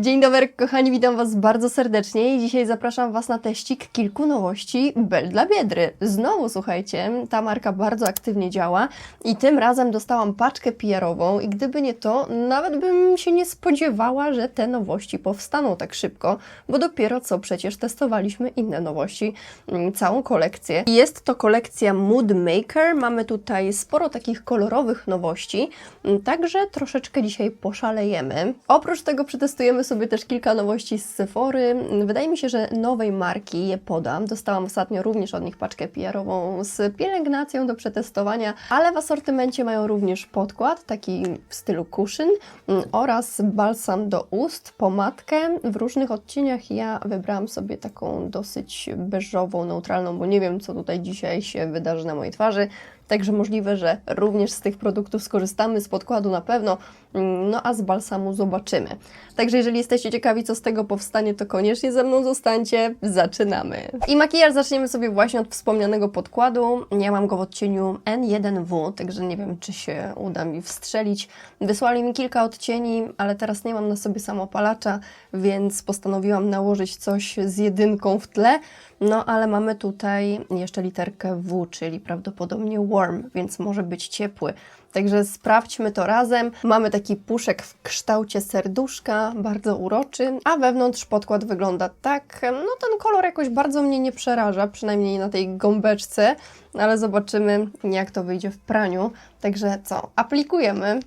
Dzień dobry, kochani, witam Was bardzo serdecznie i dzisiaj zapraszam Was na teścik kilku nowości Bell dla Biedry. Znowu, słuchajcie, ta marka bardzo aktywnie działa i tym razem dostałam paczkę PR-ową i gdyby nie to, nawet bym się nie spodziewała, że te nowości powstaną tak szybko, bo dopiero co przecież testowaliśmy inne nowości, mm, całą kolekcję. Jest to kolekcja Mood Maker, mamy tutaj sporo takich kolorowych nowości, mm, także troszeczkę dzisiaj poszalejemy. Oprócz tego przetestujemy sobie też kilka nowości z Sephory. Wydaje mi się, że nowej marki je podam. Dostałam ostatnio również od nich paczkę PR-ową z pielęgnacją do przetestowania, ale w asortymencie mają również podkład, taki w stylu cushion mm, oraz balsam do ust, pomadkę w różnych odcieniach. Ja wybrałam sobie taką dosyć beżową, neutralną, bo nie wiem, co tutaj dzisiaj się wydarzy na mojej twarzy. Także możliwe, że również z tych produktów skorzystamy, z podkładu na pewno, mm, no a z balsamu zobaczymy. Także jeżeli jesteście ciekawi, co z tego powstanie, to koniecznie ze mną zostańcie. Zaczynamy. I makijaż zaczniemy sobie właśnie od wspomnianego podkładu. Ja mam go w odcieniu N1W, także nie wiem, czy się uda mi wstrzelić. Wysłali mi kilka odcieni, ale teraz nie mam na sobie samopalacza, więc postanowiłam nałożyć coś z jedynką w tle. No, ale mamy tutaj jeszcze literkę W, czyli prawdopodobnie warm, więc może być ciepły. Także sprawdźmy to razem. Mamy taki puszek w kształcie serduszka, bardzo uroczy, a wewnątrz podkład wygląda tak. No ten kolor jakoś bardzo mnie nie przeraża, przynajmniej na tej gąbeczce, ale zobaczymy jak to wyjdzie w praniu. Także co, aplikujemy.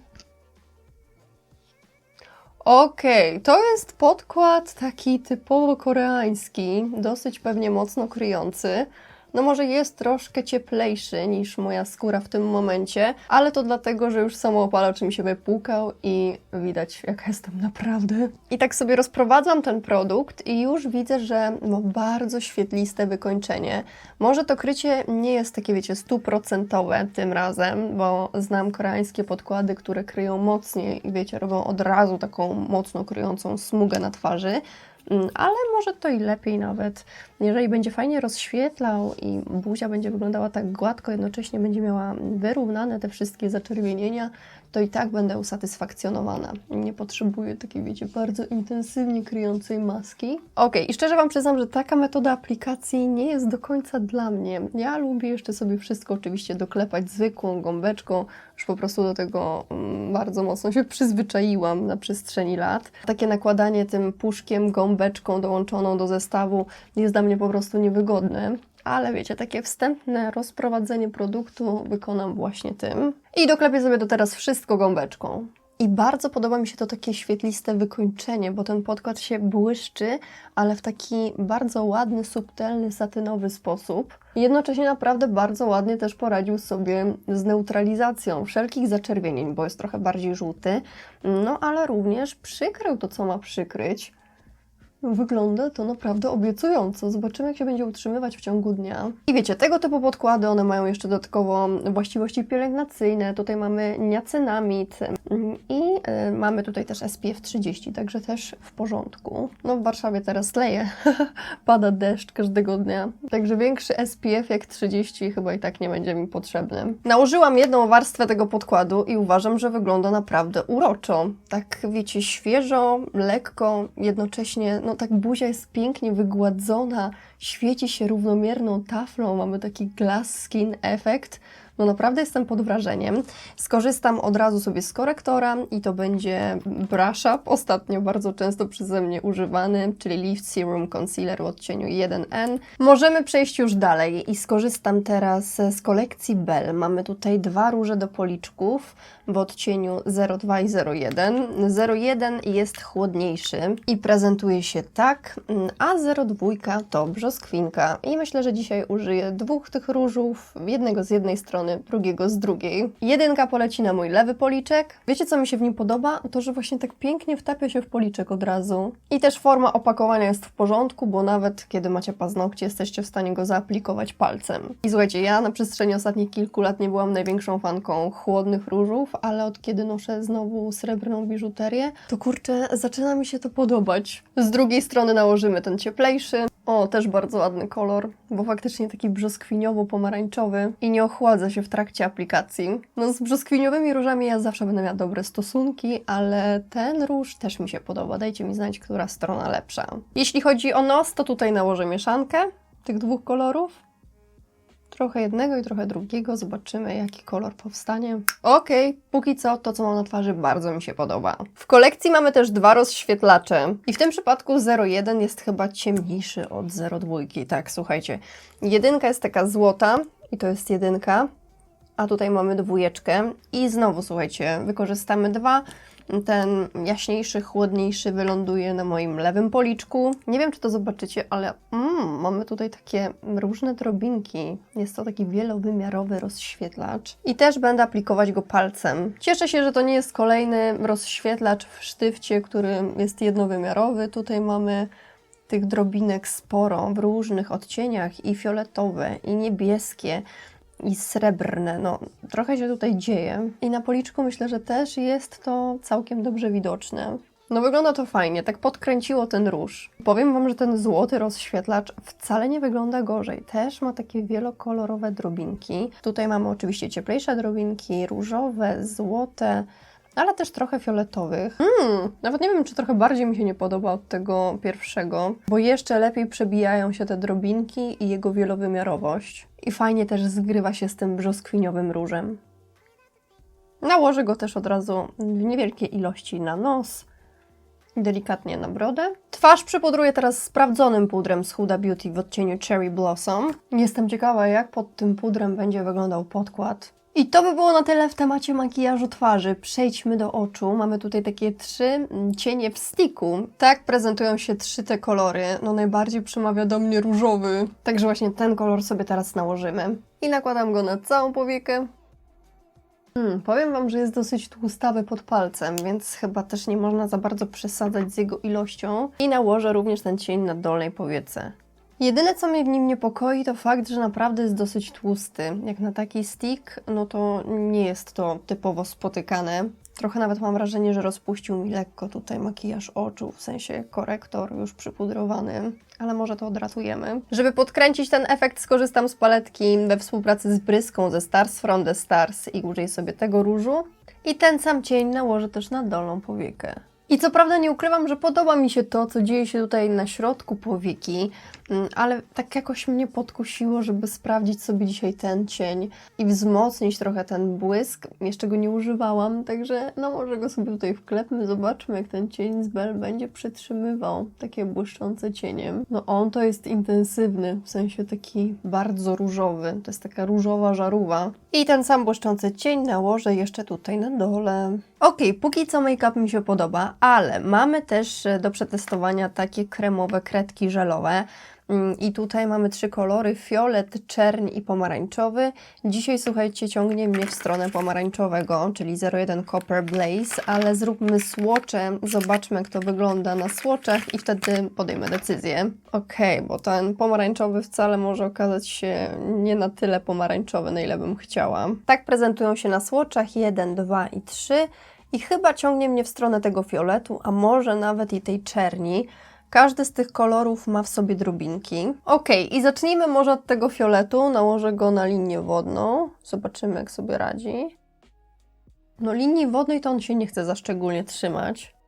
Okej, to jest podkład taki typowo koreański, dosyć pewnie mocno kryjący. No może jest troszkę cieplejszy niż moja skóra w tym momencie, ale to dlatego, że już samoopalacz mi się wypłukał i widać jaka jestem naprawdę. I tak sobie rozprowadzam ten produkt i już widzę, że ma bardzo świetliste wykończenie. Może to krycie nie jest takie, wiecie, stuprocentowe tym razem, bo znam koreańskie podkłady, które kryją mocniej i wiecie, robią od razu taką mocno kryjącą smugę na twarzy. Mm, ale może to i lepiej nawet. Jeżeli będzie fajnie rozświetlał i buzia będzie wyglądała tak gładko, jednocześnie będzie miała wyrównane te wszystkie zaczerwienienia, to i tak będę usatysfakcjonowana. Nie potrzebuję takiej, wiecie, bardzo intensywnie kryjącej maski. Ok, i szczerze Wam przyznam, że taka metoda aplikacji nie jest do końca dla mnie. Ja lubię jeszcze sobie wszystko oczywiście doklepać zwykłą gąbeczką, już po prostu do tego mm, bardzo mocno się przyzwyczaiłam na przestrzeni lat. Takie nakładanie tym puszkiem, gąbeczką dołączoną do zestawu jest dla mnie po prostu niewygodne. Ale wiecie, takie wstępne rozprowadzenie produktu wykonam właśnie tym. I doklepię sobie do teraz wszystko gąbeczką. I bardzo podoba mi się to takie świetliste wykończenie, bo ten podkład się błyszczy, ale w taki bardzo ładny, subtelny, satynowy sposób. Jednocześnie naprawdę bardzo ładnie też poradził sobie z neutralizacją wszelkich zaczerwienień, bo jest trochę bardziej żółty, no ale również przykrył to, co ma przykryć. Wygląda to naprawdę obiecująco. Zobaczymy, jak się będzie utrzymywać w ciągu dnia. I wiecie, tego typu podkłady, one mają jeszcze dodatkowo właściwości pielęgnacyjne. Tutaj mamy niacenamid mm, i y, mamy tutaj też SPF 30, także też w porządku. No w Warszawie teraz leje, pada deszcz każdego dnia, także większy SPF jak 30 chyba i tak nie będzie mi potrzebny. Nałożyłam jedną warstwę tego podkładu i uważam, że wygląda naprawdę uroczo. Tak wiecie, świeżo, lekko, jednocześnie no tak buzia jest pięknie wygładzona, świeci się równomierną taflą, mamy taki glass skin efekt. No naprawdę jestem pod wrażeniem. Skorzystam od razu sobie z korektora i to będzie Brush Up, ostatnio bardzo często przeze mnie używany, czyli Lift Serum Concealer w odcieniu 1N. Możemy przejść już dalej i skorzystam teraz z kolekcji Bell. Mamy tutaj dwa róże do policzków w odcieniu 02 i 01. 01 jest chłodniejszy i prezentuje się tak, a 02 to brzoskwinka. I myślę, że dzisiaj użyję dwóch tych różów, jednego z jednej strony, drugiego z drugiej. Jedynka poleci na mój lewy policzek. Wiecie, co mi się w nim podoba? To, że właśnie tak pięknie wtapia się w policzek od razu. I też forma opakowania jest w porządku, bo nawet kiedy macie paznokcie, jesteście w stanie go zaaplikować palcem. I słuchajcie, ja na przestrzeni ostatnich kilku lat nie byłam największą fanką chłodnych różów, ale od kiedy noszę znowu srebrną biżuterię, to kurczę, zaczyna mi się to podobać. Z drugiej strony nałożymy ten cieplejszy. O, też bardzo ładny kolor, bo faktycznie taki brzoskwiniowo-pomarańczowy i nie ochładza się w trakcie aplikacji. No z brzoskwiniowymi różami ja zawsze będę miała dobre stosunki, ale ten róż też mi się podoba. Dajcie mi znać, która strona lepsza. Jeśli chodzi o nos, to tutaj nałożę mieszankę tych dwóch kolorów. Trochę jednego i trochę drugiego. Zobaczymy, jaki kolor powstanie. Okej, póki co to, co mam na twarzy, bardzo mi się podoba. W kolekcji mamy też dwa rozświetlacze. I w tym przypadku 01 jest chyba ciemniejszy od 02. Tak, słuchajcie. Jedynka jest taka złota i to jest jedynka. A tutaj mamy dwójeczkę. I znowu, słuchajcie, wykorzystamy dwa. Ten jaśniejszy, chłodniejszy wyląduje na moim lewym policzku. Nie wiem, czy to zobaczycie, ale mm, mamy tutaj takie różne drobinki. Jest to taki wielowymiarowy rozświetlacz. I też będę aplikować go palcem. Cieszę się, że to nie jest kolejny rozświetlacz w sztywcie, który jest jednowymiarowy. Tutaj mamy tych drobinek sporo w różnych odcieniach i fioletowe, i niebieskie, i srebrne. No, trochę się tutaj dzieje. I na policzku myślę, że też jest to całkiem dobrze widoczne. No wygląda to fajnie, tak podkręciło ten róż. Powiem Wam, że ten złoty rozświetlacz wcale nie wygląda gorzej. Też ma takie wielokolorowe drobinki. Tutaj mamy oczywiście cieplejsze drobinki, różowe, złote, ale też trochę fioletowych. Hmm, nawet nie wiem, czy trochę bardziej mi się nie podoba od tego pierwszego, bo jeszcze lepiej przebijają się te drobinki i jego wielowymiarowość. I fajnie też zgrywa się z tym brzoskwiniowym różem. Nałożę go też od razu w niewielkiej ilości na nos, delikatnie na brodę. Twarz przypudruję teraz sprawdzonym pudrem z Huda Beauty w odcieniu Cherry Blossom. Jestem ciekawa, jak pod tym pudrem będzie wyglądał podkład. I to by było na tyle w temacie makijażu twarzy. Przejdźmy do oczu. Mamy tutaj takie trzy mm, cienie w stiku. Tak prezentują się trzy te kolory. No najbardziej przemawia do mnie różowy. Także właśnie ten kolor sobie teraz nałożymy. I nakładam go na całą powiekę. Hmm, powiem Wam, że jest dosyć tłustawy pod palcem, więc chyba też nie można za bardzo przesadzać z jego ilością. I nałożę również ten cień na dolnej powiece. Jedyne, co mnie w nim niepokoi, to fakt, że naprawdę jest dosyć tłusty. Jak na taki stick, no to nie jest to typowo spotykane. Trochę nawet mam wrażenie, że rozpuścił mi lekko tutaj makijaż oczu, w sensie korektor już przypudrowany, ale może to odratujemy. Żeby podkręcić ten efekt, skorzystam z paletki we współpracy z bryską ze Stars from the Stars i użyję sobie tego różu. I ten sam cień nałożę też na dolną powiekę. I co prawda nie ukrywam, że podoba mi się to, co dzieje się tutaj na środku powieki, mm, ale tak jakoś mnie podkusiło, żeby sprawdzić sobie dzisiaj ten cień i wzmocnić trochę ten błysk. Jeszcze go nie używałam, także no może go sobie tutaj wklepmy, zobaczmy jak ten cień z Bell będzie przytrzymywał takie błyszczące cieniem. No on to jest intensywny, w sensie taki bardzo różowy, to jest taka różowa żarówa. I ten sam błyszczący cień nałożę jeszcze tutaj na dole. Ok, póki co make-up mi się podoba, ale mamy też e, do przetestowania takie kremowe kredki żelowe. Mm, I tutaj mamy trzy kolory: fiolet, czerń i pomarańczowy. Dzisiaj, słuchajcie, ciągnie mnie w stronę pomarańczowego, czyli 01 Copper Blaze, ale zróbmy słocze. Zobaczmy, jak to wygląda na słoczach i wtedy podejmę decyzję. Okej, bo ten pomarańczowy wcale może okazać się nie na tyle pomarańczowy, na ile bym chciała. Tak prezentują się na słoczach 1, 2 i 3. I chyba ciągnie mnie w stronę tego fioletu, a może nawet i tej czerni. Każdy z tych kolorów ma w sobie drobinki. Ok, i zacznijmy może od tego fioletu. Nałożę go na linię wodną. Zobaczymy, jak sobie radzi. No, linii wodnej to on się nie chce za szczególnie trzymać.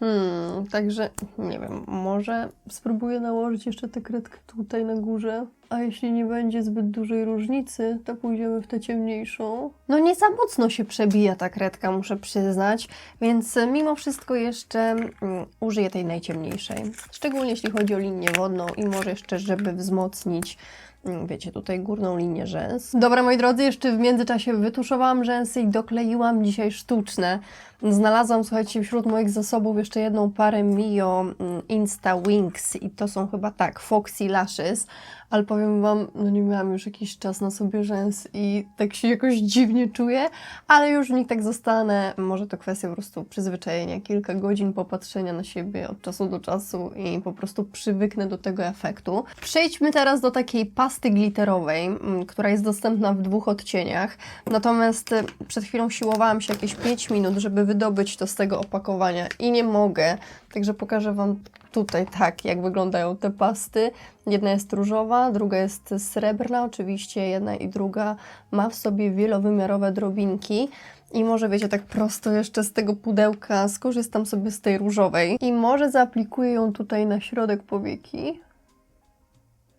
Hmm, także nie wiem, może spróbuję nałożyć jeszcze tę kredkę tutaj na górze, a jeśli nie będzie zbyt dużej różnicy, to pójdziemy w tę ciemniejszą. No nie za mocno się przebija ta kredka, muszę przyznać, więc mimo wszystko jeszcze mm, użyję tej najciemniejszej. Szczególnie jeśli chodzi o linię wodną i może jeszcze, żeby wzmocnić mm, wiecie, tutaj górną linię rzęs. Dobra, moi drodzy, jeszcze w międzyczasie wytuszowałam rzęsy i dokleiłam dzisiaj sztuczne. Znalazłam, słuchajcie, wśród moich zasobów jeszcze jedną parę Mio mm, Insta Wings i to są chyba tak, Foxy Lashes, ale powiem Wam, no nie miałam już jakiś czas na sobie rzęs i tak się jakoś dziwnie czuję, ale już w nich tak zostanę. Może to kwestia po prostu przyzwyczajenia, kilka godzin popatrzenia na siebie od czasu do czasu i po prostu przywyknę do tego efektu. Przejdźmy teraz do takiej pasty glitterowej, mm, która jest dostępna w dwóch odcieniach. Natomiast y, przed chwilą siłowałam się jakieś 5 minut, żeby wydobyć to z tego opakowania i nie mogę. Także pokażę Wam tutaj tak, jak wyglądają te pasty. Jedna jest różowa, druga jest srebrna, oczywiście jedna i druga ma w sobie wielowymiarowe drobinki. I może wiecie, tak prosto jeszcze z tego pudełka skorzystam sobie z tej różowej i może zaaplikuję ją tutaj na środek powieki.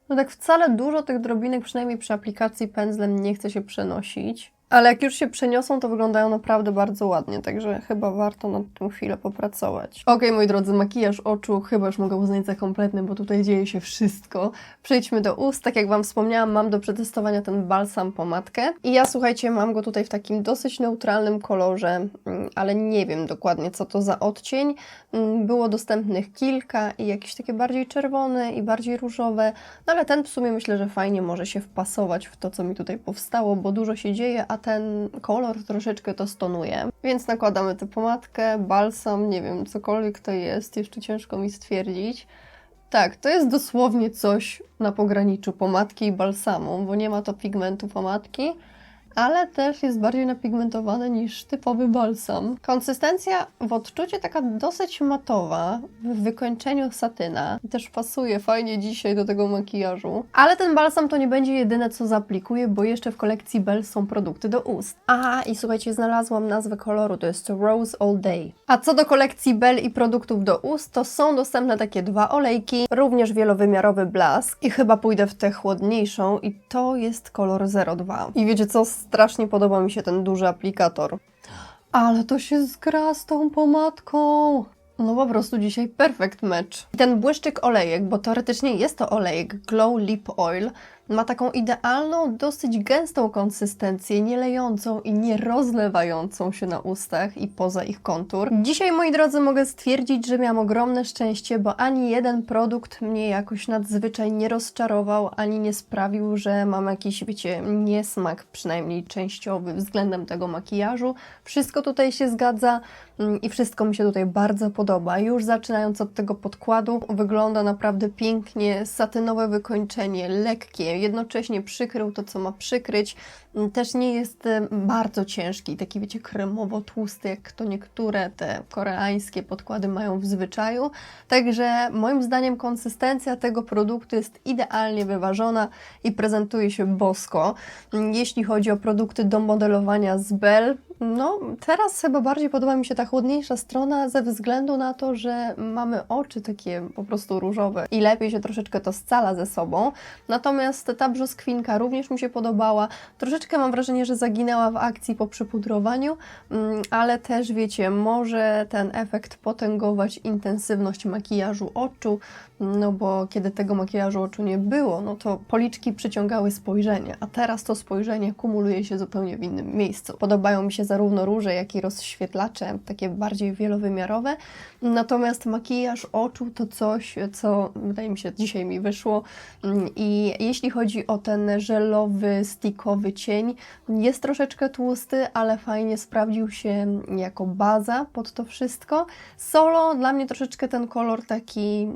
No tak wcale dużo tych drobinek, przynajmniej przy aplikacji pędzlem, nie chce się przenosić. Ale jak już się przeniosą, to wyglądają naprawdę bardzo ładnie, także chyba warto nad tym chwilę popracować. Okej, moi drodzy, makijaż oczu chyba już mogę uznać za kompletny, bo tutaj dzieje się wszystko. Przejdźmy do ust. Tak jak Wam wspomniałam, mam do przetestowania ten balsam pomadkę. I ja, słuchajcie, mam go tutaj w takim dosyć neutralnym kolorze, mm, ale nie wiem dokładnie, co to za odcień. Mm, Było dostępnych kilka i jakieś takie bardziej czerwone i bardziej różowe, no ale ten w sumie myślę, że fajnie może się wpasować w to, co mi tutaj powstało, bo dużo się dzieje, a ten kolor troszeczkę to stonuje. Więc nakładamy tę pomadkę, balsam, nie wiem, cokolwiek to jest, jeszcze ciężko mi stwierdzić. Tak, to jest dosłownie coś na pograniczu pomadki i balsamu, bo nie ma to pigmentu pomadki, ale też jest bardziej napigmentowane niż typowy balsam. Konsystencja w odczuciu taka dosyć matowa, w wykończeniu satyna. Też pasuje fajnie dzisiaj do tego makijażu. Ale ten balsam to nie będzie jedyne, co zaaplikuję, bo jeszcze w kolekcji Bell są produkty do ust. A, i słuchajcie, znalazłam nazwę koloru, to jest Rose All Day. A co do kolekcji Bell i produktów do ust, to są dostępne takie dwa olejki, również wielowymiarowy blask i chyba pójdę w tę chłodniejszą i to jest kolor 02. I wiecie co, strasznie podoba mi się ten duży aplikator. Ale to się zgra z tą pomadką. No po prostu dzisiaj perfect match. I ten błyszczyk olejek, bo teoretycznie jest to olejek Glow Lip Oil, ma taką idealną, dosyć gęstą konsystencję, nie lejącą i nie rozlewającą się na ustach i poza ich kontur. Dzisiaj, moi drodzy, mogę stwierdzić, że miałam ogromne szczęście, bo ani jeden produkt mnie jakoś nadzwyczaj nie rozczarował, ani nie sprawił, że mam jakiś, wiecie, niesmak, przynajmniej częściowy względem tego makijażu. Wszystko tutaj się zgadza mm, i wszystko mi się tutaj bardzo podoba. Już zaczynając od tego podkładu, wygląda naprawdę pięknie, satynowe wykończenie, lekkie, jednocześnie przykrył to, co ma przykryć. Też nie jest e, bardzo ciężki, taki wiecie, kremowo-tłusty, jak to niektóre te koreańskie podkłady mają w zwyczaju. Także moim zdaniem konsystencja tego produktu jest idealnie wyważona i prezentuje się bosko. Jeśli chodzi o produkty do modelowania z Bell, no, teraz chyba bardziej podoba mi się ta chłodniejsza strona ze względu na to, że mamy oczy takie po prostu różowe i lepiej się troszeczkę to scala ze sobą. Natomiast ta brzoskwinka również mi się podobała. Troszeczkę mam wrażenie, że zaginęła w akcji po przypudrowaniu, mm, ale też wiecie, może ten efekt potęgować intensywność makijażu oczu, no bo kiedy tego makijażu oczu nie było, no to policzki przyciągały spojrzenie, a teraz to spojrzenie kumuluje się zupełnie w innym miejscu. Podobają mi się zarówno róże, jak i rozświetlacze, takie bardziej wielowymiarowe. Natomiast makijaż oczu to coś, co wydaje mi się dzisiaj mi wyszło. I jeśli chodzi o ten żelowy, stickowy cień, jest troszeczkę tłusty, ale fajnie sprawdził się jako baza pod to wszystko. Solo dla mnie troszeczkę ten kolor taki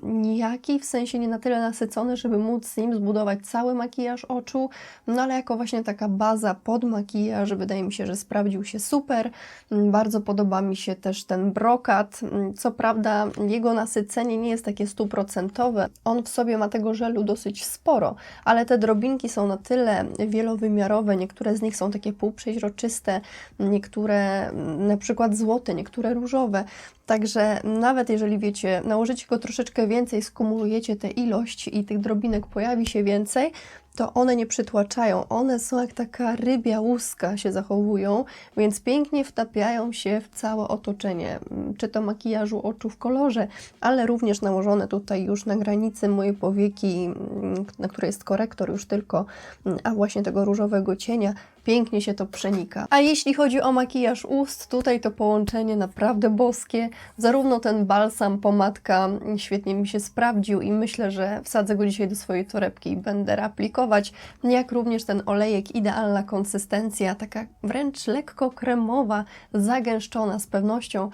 nijaki, w sensie nie na tyle nasycony, żeby móc z nim zbudować cały makijaż oczu, no ale jako właśnie taka baza pod makijaż, wydaje mi się, że sprawdził się super. Mm, Bardzo podoba mi się też ten brokat. Mm, Co prawda jego nasycenie nie jest takie stuprocentowe. On w sobie ma tego żelu dosyć sporo, ale te drobinki są na tyle wielowymiarowe. Niektóre z nich są takie półprzeźroczyste, niektóre mm, na przykład złote, niektóre różowe. Także nawet jeżeli wiecie, nałożycie go troszeczkę więcej, skumulujecie tę ilość i tych drobinek pojawi się więcej, to one nie przytłaczają. One są jak taka rybia łuska się zachowują, więc pięknie wtapiają się w całe otoczenie, mm, czy to makijażu oczu w kolorze, ale również nałożone tutaj już na granicy mojej powieki, mm, na której jest korektor już tylko, mm, a właśnie tego różowego cienia, pięknie się to przenika. A jeśli chodzi o makijaż ust, tutaj to połączenie naprawdę boskie. Zarówno ten balsam, pomadka świetnie mi się sprawdził i myślę, że wsadzę go dzisiaj do swojej torebki i będę reaplikować, jak również ten olejek, idealna konsystencja, taka wręcz lekko kremowa, zagęszczona z pewnością.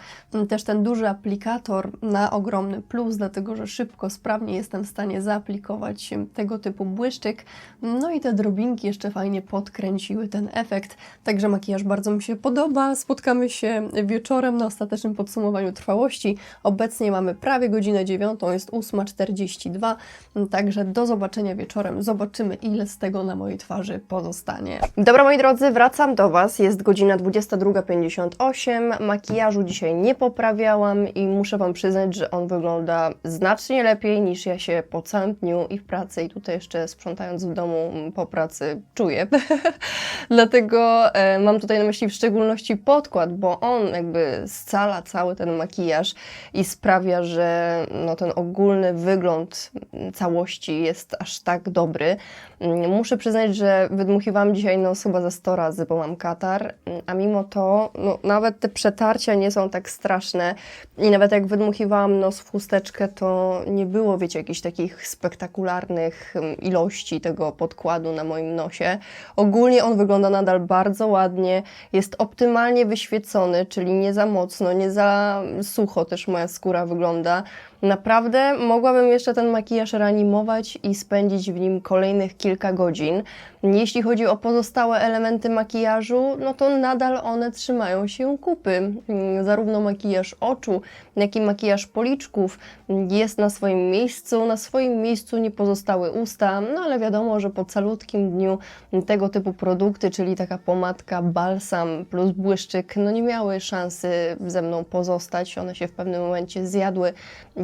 Też ten duży aplikator na ogromny plus, dlatego że szybko, sprawnie jestem w stanie zaaplikować tego typu błyszczyk. No i te drobinki jeszcze fajnie podkręciły ten efekt. Także makijaż bardzo mi się podoba. Spotkamy się wieczorem na ostatecznym podsumowaniu trwałości. Obecnie mamy prawie godzinę dziewiątą, jest 8.42, także do zobaczenia wieczorem. Zobaczymy, ile z tego na mojej twarzy pozostanie. Dobra, moi drodzy, wracam do Was. Jest godzina 22.58. Makijażu dzisiaj nie poprawiałam i muszę Wam przyznać, że on wygląda znacznie lepiej niż ja się po całym dniu i w pracy, i tutaj jeszcze sprzątając w domu po pracy czuję. Dlatego e, mam tutaj na myśli w szczególności podkład, bo on jakby scala cały ten makijaż i sprawia, że no, ten ogólny wygląd całości jest aż tak dobry. Mm, Muszę przyznać, że wydmuchiwałam dzisiaj nos chyba ze 100 razy, bo mam katar, mm, a mimo to no, nawet te przetarcia nie są tak straszne i nawet jak wydmuchiwałam nos w chusteczkę, to nie było, wiecie, jakichś takich spektakularnych mm, ilości tego podkładu na moim nosie. Ogólnie on wygląda nadal bardzo ładnie, jest optymalnie wyświecony, czyli nie za mocno, nie za sucho też moja skóra wygląda. Naprawdę mogłabym jeszcze ten makijaż reanimować i spędzić w nim kolejnych kilka godzin. Jeśli chodzi o pozostałe elementy makijażu, no to nadal one trzymają się kupy. Mm, Zarówno makijaż oczu, jak i makijaż policzków jest na swoim miejscu. Na swoim miejscu nie pozostały usta, no ale wiadomo, że po calutkim dniu tego typu produkty, czyli taka pomadka, balsam plus błyszczyk, no nie miały szansy ze mną pozostać. One się w pewnym momencie zjadły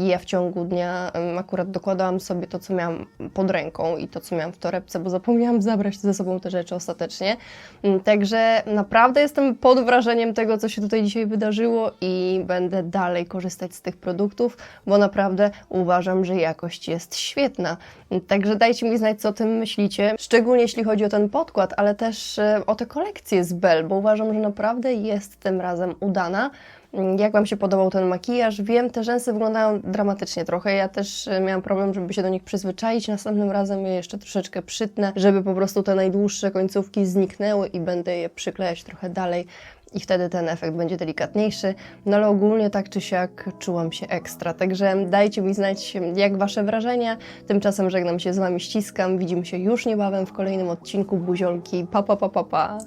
i ja w ciągu dnia akurat dokładałam sobie to, co miałam pod ręką i to, co miałam w torebce, bo zapomniałam zabrać ze sobą te rzeczy ostatecznie. Mm, Także naprawdę jestem pod wrażeniem tego, co się tutaj dzisiaj wydarzyło i będę dalej korzystać z tych produktów, bo naprawdę uważam, że jakość jest świetna. Mm, Także dajcie mi znać, co o tym myślicie, szczególnie jeśli chodzi o ten podkład, ale też e, o tę kolekcję z Bell, bo uważam, że naprawdę jest tym razem udana. Mm, Jak Wam się podobał ten makijaż? Wiem, te rzęsy wyglądają dramatycznie trochę. Ja też e, miałam problem, żeby się do nich przyzwyczaić. Następnym razem je jeszcze troszeczkę przytnę, żeby po prostu te najdłuższe końcówki zniknęły i będę je przyklejać trochę dalej. I wtedy ten efekt będzie delikatniejszy. No ale ogólnie tak czy siak czułam się ekstra. Także dajcie mi znać, jak Wasze wrażenia. Tymczasem żegnam się z Wami, ściskam. Widzimy się już niebawem w kolejnym odcinku Buziolki. Pa, pa, pa, pa, pa.